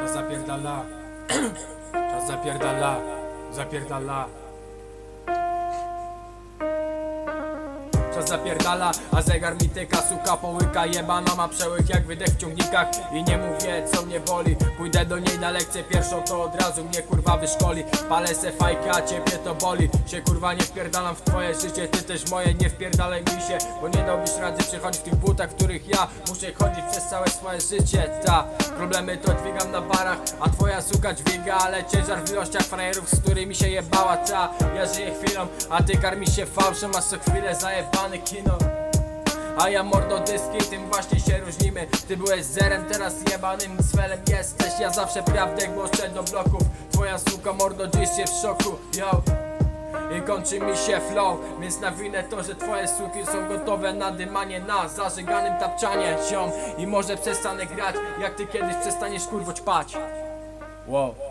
Czas zapierdala. Czas zapierdala. Zapierdala. Czas zapierdala, a zegar mi tyka, suka połyka Jebana ma przełyk jak wydech w ciągnikach. I nie mówię co mnie boli Pójdę do niej na lekcję pierwszą to od razu mnie kurwa wyszkoli. Palę se fajkę, a ciebie to boli. Się kurwa nie wpierdalam w twoje życie Ty też moje, nie wpierdalaj mi się Bo nie dałbyś rady przechodzić w tych butach, w których ja Muszę chodzić przez całe swoje życie Ta, problemy to dźwigam na barach A twoja suka dźwiga, ale ciężar w ilościach frajerów Z którymi się jebała ta. Ja żyję chwilą, a ty karmisz się fałszem Masz co chwilę zajebany kino. A ja mordo dyski, tym właśnie się różnimy. Ty byłeś zerem, teraz jebanym swelem jesteś. Ja zawsze prawdę głoszę do bloków. Twoja suka mordo dziś się w szoku, yo. I kończy mi się flow, więc na winę to, że twoje suki są gotowe na dymanie Na zażyganym tapczanie, ziom. I może przestanę grać, jak ty kiedyś przestaniesz kurwo ćpać. Wow